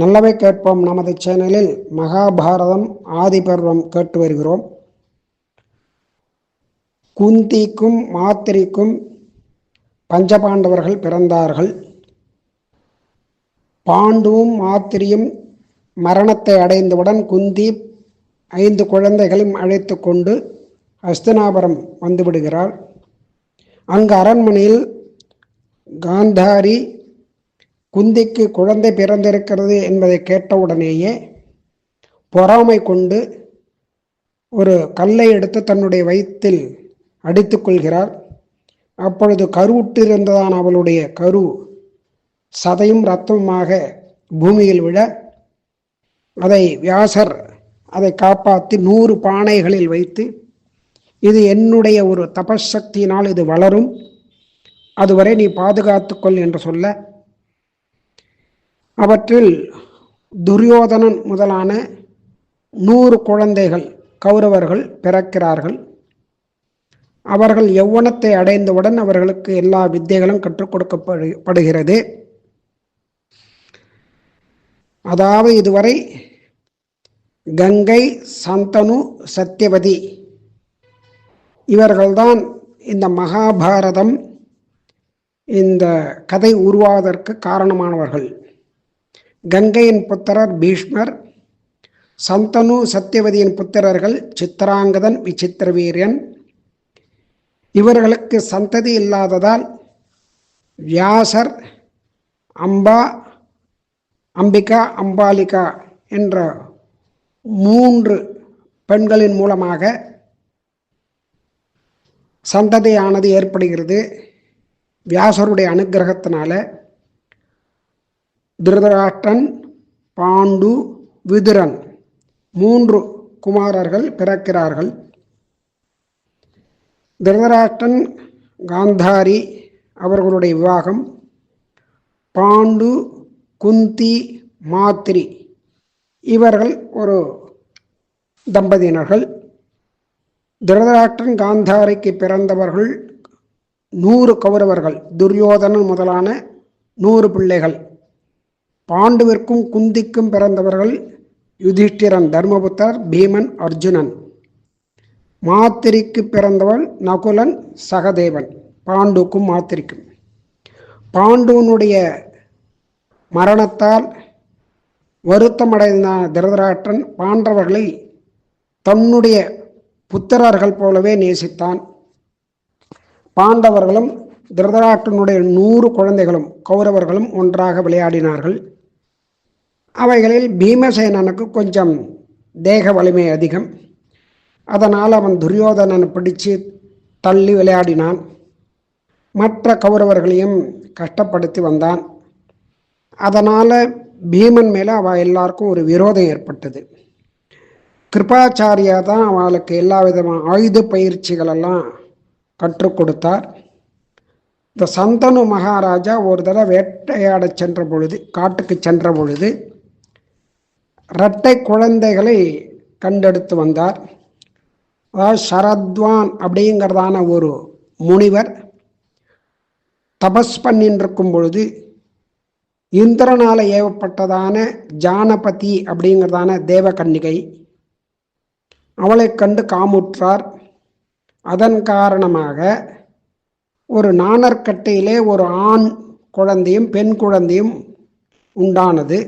நல்லவை கேட்போம் நமது சேனலில். மகாபாரதம் ஆதிபர்வம் கேட்டு வருகிறோம். குந்திக்கும் மாத்திரிக்கும் பஞ்சபாண்டவர்கள் பிறந்தார்கள். பாண்டுவும் மாத்திரியும் மரணத்தை அடைந்தவுடன் குந்தி ஐந்து குழந்தைகளையும் அழைத்து கொண்டு அஸ்தினாபுரம் வந்துவிடுகிறாள் அங்கு அரண்மனையில் காந்தாரி குந்திக்கு குழந்தை பிறந்திருக்கிறது என்பதை கேட்டவுடனேயே பொறாமை கொண்டு ஒரு கல்லை எடுத்து தன்னுடைய வயிற்றில் அடித்து கொள்கிறார். அப்பொழுது கருவுற்றிருந்ததான அவளுடைய கரு சதையும் இரத்தமுமாக பூமியில் விழ அதை வியாசர் அதை காப்பாற்றி நூறு பானைகளில் வைத்து இது என்னுடைய ஒரு தபசக்தியினால் இது வளரும் அதுவரை நீ பாதுகாத்துக்கொள் என்று சொல்ல அவற்றில் துரியோதனன் முதலான நூறு குழந்தைகள் கௌரவர்கள் பிறக்கிறார்கள். அவர்கள் யௌவனத்தை அடைந்தவுடன் அவர்களுக்கு எல்லா வித்தைகளும் கற்றுக் கொடுக்கப்படுகிறது அதாவது இதுவரை கங்கை சந்தனு சத்தியவதி இவர்கள்தான் இந்த மகாபாரதம் இந்த கதை உருவாவதற்கு காரணமானவர்கள். கங்கையின் புத்திரர் பீஷ்மர் சந்தனு சத்தியவதியின் புத்திரர்கள் சித்திராங்கதன் விசித்திர வீரியன். இவர்களுக்கு சந்ததி இல்லாததால் வியாசர் அம்பா அம்பிகா அம்பாலிகா என்ற மூன்று பெண்களின் மூலமாக சந்ததியானது ஏற்படுகிறது. வியாசருடைய அனுகிரகத்தினால திருதராஷ்டன் பாண்டு விதுரன் மூன்று குமாரர்கள் பிறக்கிறார்கள். திருதராஷ்டன் காந்தாரி அவர்களுடைய விவாகம் பாண்டு குந்தி மாத்திரி இவர்கள் ஒரு தம்பதியினர்கள். திருதராட்டன் காந்தாரிக்கு பிறந்தவர்கள் நூறு கௌரவர்கள் துரியோதனன் முதலான நூறு பிள்ளைகள். பாண்டுவிற்கும் குந்திக்கும் பிறந்தவர்கள் யுதிஷ்டிரன் தர்மபுத்தர் பீமன் அர்ஜுனன். மாத்திரிக்கு பிறந்தவள் நகுலன் சகதேவன். பாண்டுக்கும் மாத்திரிக்கும். பாண்டுவனுடைய மரணத்தால் வருத்தமடைந்த திருதராட்டன். பாண்டவர்களை தன்னுடைய புத்திரர்கள் போலவே நேசித்தான். பாண்டவர்களும் திருதராட்டனுடைய நூறு குழந்தைகளும் கௌரவர்களும் ஒன்றாக விளையாடினார்கள். அவைகளில் பீமசேனனுக்கு கொஞ்சம் தேக வலிமை அதிகம். அதனால் அவன் துரியோதனனை பிடிச்சு தள்ளி விளையாடினான். மற்ற கௌரவர்களையும் கஷ்டப்படுத்தி வந்தான். அதனால் பீமன் மேலே அவள் எல்லாருக்கும் ஒரு விரோதம் ஏற்பட்டது. கிருபாச்சாரியா தான் அவளுக்கு எல்லா விதமான ஆயுத பயிற்சிகளெல்லாம் கற்றுக் கொடுத்தார். இந்த சந்தனு மகாராஜா ஒரு தடவை வேட்டையாட சென்ற பொழுது காட்டுக்கு சென்ற பொழுது இரட்டை குழந்தைகளை கண்டெடுத்து வந்தார். அதாவது சரத்வான் அப்படிங்கிறதான ஒரு முனிவர். தபஸ் பண்ணின்றிருக்கும் பொழுது இந்திரனால் ஏவப்பட்டதான ஜானபதி அப்படிங்கிறதான தேவகன்னிகை அவளை கண்டு காமுற்றார். அதன் காரணமாக ஒரு நாணற்கட்டையிலே ஒரு ஆண் குழந்தையும் பெண் குழந்தையும் உண்டானது.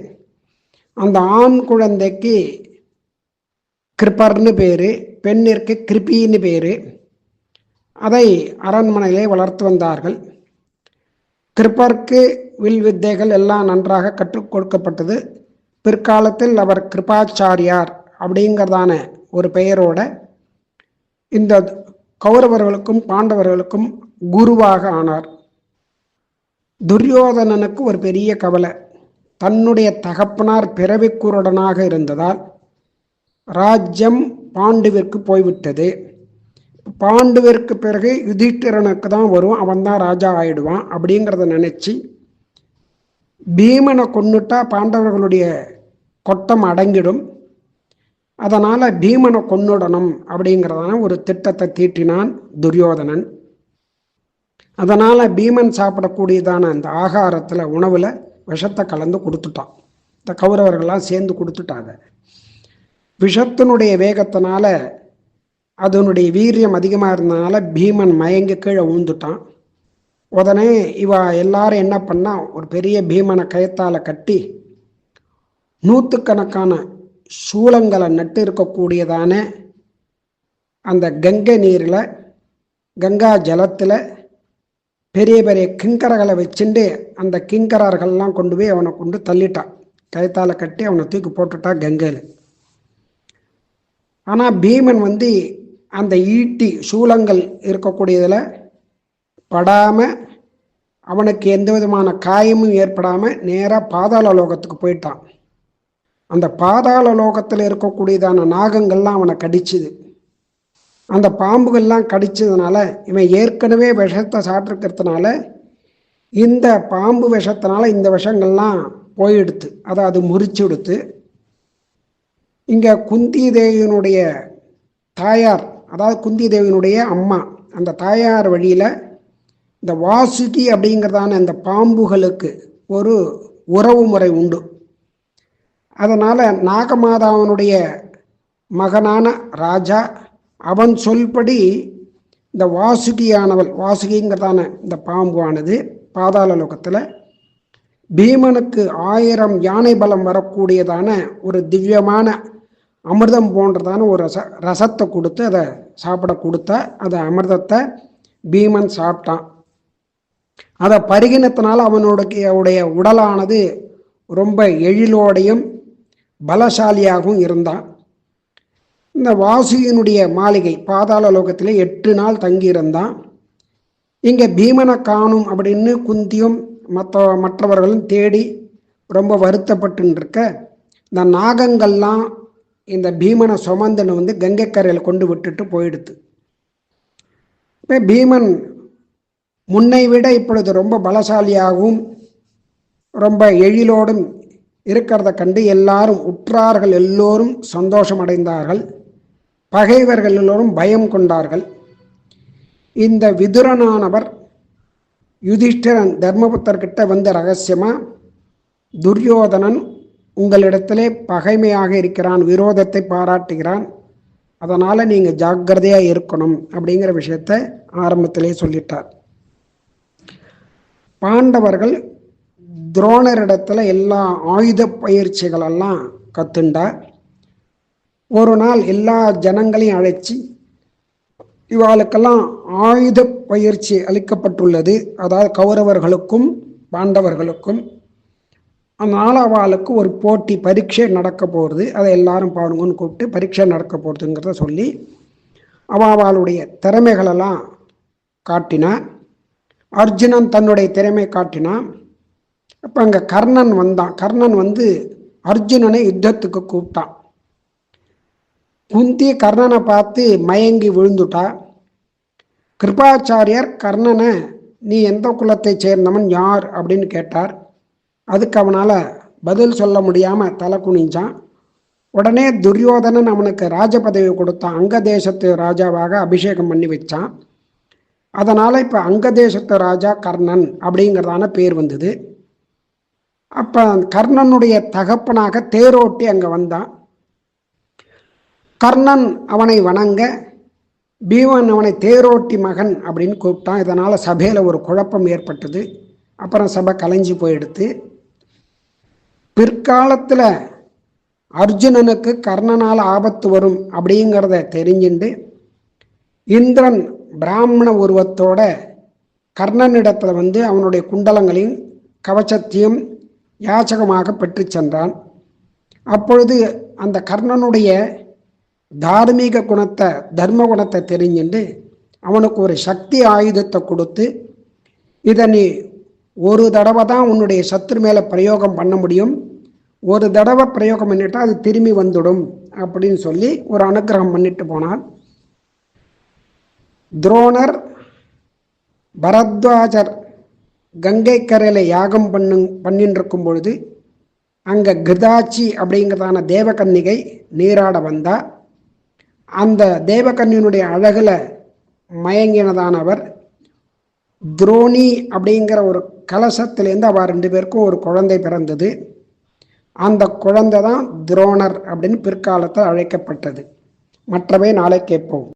அந்த ஆண் குழந்தைக்கு கிருப்பர்னு பேர் பெண்ணிற்கு கிருப்பின்னு பேர். அதை அரண்மனையிலே வளர்த்து வந்தார்கள். கிருப்பருக்கு வில் வித்தைகள் எல்லாம் நன்றாக கற்றுக் கொடுக்கப்பட்டது. பிற்காலத்தில் அவர் கிருபாச்சாரியார் அப்படிங்கிறதான ஒரு பெயரோட இந்த கௌரவர்களுக்கும் பாண்டவர்களுக்கும் குருவாக ஆனார். துரியோதனனுக்கு ஒரு பெரிய கவலை. தன்னுடைய தகப்பனார் பிறவிக்குருடனாக இருந்ததால் ராஜ்யம் பாண்டுவிற்கு போய்விட்டது. பாண்டுவிற்கு பிறகு யுதிஷ்டிரனுக்கு தான் வரும். அவன் தான் ராஜா ஆயிடுவான் அப்படிங்கிறத நினச்சி பீமனை கொண்டுட்டா பாண்டவர்களுடைய கொட்டம் அடங்கிடும். அதனால் பீமனை கொன்னுடணும் அப்படிங்கிறதான ஒரு திட்டத்தை தீட்டினான் துரியோதனன். அதனால் பீமன் சாப்பிடக்கூடியதான அந்த ஆகாரத்தில் உணவில் விஷத்தை கலந்து கொடுத்துட்டான். இந்த கௌரவர்கள்லாம் சேர்ந்து கொடுத்துட்டாங்க. விஷத்தினுடைய வேகத்தினால அதனுடைய வீரியம் அதிகமாக இருந்ததுனால பீமன் மயங்கி கீழே விழுந்துட்டான் உடனே இவ எல்லாரும் என்ன பண்ணா ஒரு பெரிய பீமனை கயத்தால் கட்டி நூற்றுக்கணக்கான சூளங்களை நட்டு இருக்கக்கூடியதான அந்த கங்கை நீரில் கங்கா ஜலத்தில் பெரிய பெரிய கிங்கரகளை வச்சுட்டு அந்த கிங்கரர்கள்லாம் கொண்டு போய் அவனை கொண்டு தள்ளிட்டான் கயத்தால் கட்டி அவனை தூக்கி போட்டுட்டான் கங்கையில். ஆனால் பீமன் வந்து அந்த ஈட்டி சூளங்கள் இருக்கக்கூடியதில் படாமல் அவனுக்கு எந்த விதமான காயமும் ஏற்படாமல் நேராக பாதாள லோகத்துக்கு போயிட்டான். அந்த பாதாள லோகத்தில் இருக்கக்கூடியதான நாகங்கள்லாம் அவனை கடிச்சுது. அந்த பாம்புகள்லாம் கடிச்சதுனால இவன் ஏற்கனவே விஷத்தை சாப்பிட்ருக்கிறதுனால இந்த பாம்பு விஷத்தினால இந்த விஷங்கள்லாம் போயிடுத்து. அதை அது முறிச்சு இங்கே குந்தி தேவியினுடைய தாயார் அதாவது குந்தி தேவியினுடைய அம்மா அந்த தாயார் வழியில் இந்த வாசுகி அப்படிங்கிறதான இந்த பாம்புகளுக்கு ஒரு உறவு முறை உண்டு. அதனால் நாகமாதாவனுடைய மகனான ராஜா அவன் சொல்படி இந்த வாசுகியானவள் வாசுகிங்கிறதான இந்த பாம்புவானது பாதாள லோகத்தில் பீமனுக்கு ஆயிரம் யானை பலம் வரக்கூடியதான ஒரு திவ்யமான அமிர்தம் போன்றதான ஒரு ரச ரசத்தை கொடுத்து அதை சாப்பிட கொடுத்தா அந்த அமிர்தத்தை பீமன் சாப்பிட்டான். அதை பருகினத்தினால அவனுடைய உடைய உடலானது ரொம்ப எழிலோடையும் பலசாலியாகவும் இருந்தான். இந்த வாசுகினுடைய மாளிகை பாதாள லோகத்திலே எட்டு நாள் தங்கியிருந்தான். இங்கே பீமனை காணும் அப்படின்னு குந்தியும் மற்ற மற்றவர்களும் தேடி ரொம்ப வருத்தப்பட்டு இருக்க இந்த நாகங்கள்லாம் இந்த பீமனை சுமந்தனை வந்து கங்கைக்கரையில் கொண்டு விட்டுட்டு போயிடுது இப்போ பீமன் முன்னை விட இப்பொழுது ரொம்ப பலசாலியாகவும் ரொம்ப எழிலோடும் இருக்கிறத கண்டு எல்லாரும் உற்றார்கள் எல்லோரும் சந்தோஷம் அடைந்தார்கள். பகைவர்கள் எல்லோரும் பயம் கொண்டார்கள். இந்த விதுரனானவர் யுதிஷ்டிரன் தர்மபுத்தர்கிட்ட வந்த ரகசியமா? துரியோதனன் உங்களிடத்திலே பகைமையாக இருக்கிறான் விரோதத்தை பாராட்டுகிறான். அதனால் நீங்கள் ஜாக்கிரதையாக இருக்கணும் அப்படிங்கிற விஷயத்த ஆரம்பத்திலே சொல்லிட்டார். பாண்டவர்கள் துரோணரிடத்தில் எல்லா ஆயுத பயிற்சிகளெல்லாம் கத்துண்டார். ஒரு நாள் எல்லா ஜனங்களையும் அழைச்சி இவாளுக்கெல்லாம் ஆயுத பயிற்சி அளிக்கப்பட்டுள்ளது. அதாவது கௌரவர்களுக்கும் பாண்டவர்களுக்கும். அதனால் அவளுக்கு ஒரு போட்டி பரீட்சை நடக்க போகிறது அதை எல்லாரும் பாடுங்கன்னு கூப்பிட்டு பரீட்சை நடக்க போகிறதுங்கிறத சொல்லி அவளுடைய திறமைகளெல்லாம் காட்டினான் அர்ஜுனன் தன்னுடைய திறமை காட்டினான் அப்போ அங்கே கர்ணன் வந்தான். கர்ணன் வந்து அர்ஜுனனை யுத்தத்துக்கு கூப்பிட்டான். குந்தி கர்ணனை பார்த்து மயங்கி விழுந்துட்டா. கிருபாச்சாரியர் கர்ணனை நீ எந்த குலத்தை சேர்ந்தவன்? யார்? அப்படின்னு கேட்டார். அதுக்கு அவனால் பதில் சொல்ல முடியாமல் தலை குனிஞ்சான். உடனே துரியோதனன் அவனுக்கு ராஜ பதவி கொடுத்தான் அங்க தேசத்து ராஜாவாக அபிஷேகம் பண்ணி வச்சான். அதனால் இப்போ அங்க தேசத்து ராஜா கர்ணன் அப்படிங்கிறதான பேர் வந்தது. அப்போ கர்ணனுடைய தகப்பனாக தேரோட்டி அங்கே வந்தான். கர்ணன் அவனை வணங்க பீமன் அவனை தேரோட்டி மகன் அப்படின்னு கூப்பிட்டான். இதனால் சபையில் ஒரு குழப்பம் ஏற்பட்டது. அப்புறம் சபை கலைஞ்சு போயிடுத்து. பிற்காலத்தில் அர்ஜுனனுக்கு கர்ணனால் ஆபத்து வரும் அப்படிங்கிறத தெரிஞ்சுண்டு இந்திரன் பிராமண உருவத்தோட கர்ணனிடத்தில் வந்து அவனுடைய குண்டலங்களையும் கவச்சத்தையும் யாச்சகமாக பெற்று சென்றான். அப்பொழுது அந்த கர்ணனுடைய தார்மீக குணத்தை தர்ம குணத்தை தெரிஞ்சுட்டு அவனுக்கு ஒரு சக்தி ஆயுதத்தை கொடுத்து இதை நீ ஒரு தடவை தான் உன்னுடைய சத்துரு மேலே பிரயோகம் பண்ண முடியும். ஒரு தடவை பிரயோகம் பண்ணிட்டா அது திரும்பி வந்துடும் அப்படின்னு சொல்லி ஒரு அனுகிரகம் பண்ணிட்டு போனார் துரோணர் பரத்வாஜர் கங்கை கரையில் யாகம் பண்ணு பண்ணின்னு இருக்கும் பொழுது அங்கே கிருதாச்சி அப்படிங்கிறதான தேவகன்னிகை நீராட வந்தால் அந்த தேவகன்னியினுடைய அழகில் மயங்கினதானவர். துரோணி அப்படிங்கிற ஒரு கலசத்திலேருந்து அவள் ரெண்டு பேருக்கும் ஒரு குழந்தை பிறந்தது. அந்த குழந்தை தான் துரோணர் அப்படின்னு பிற்காலத்தில் அழைக்கப்பட்டது. மற்றவை நாளை கேட்போம்.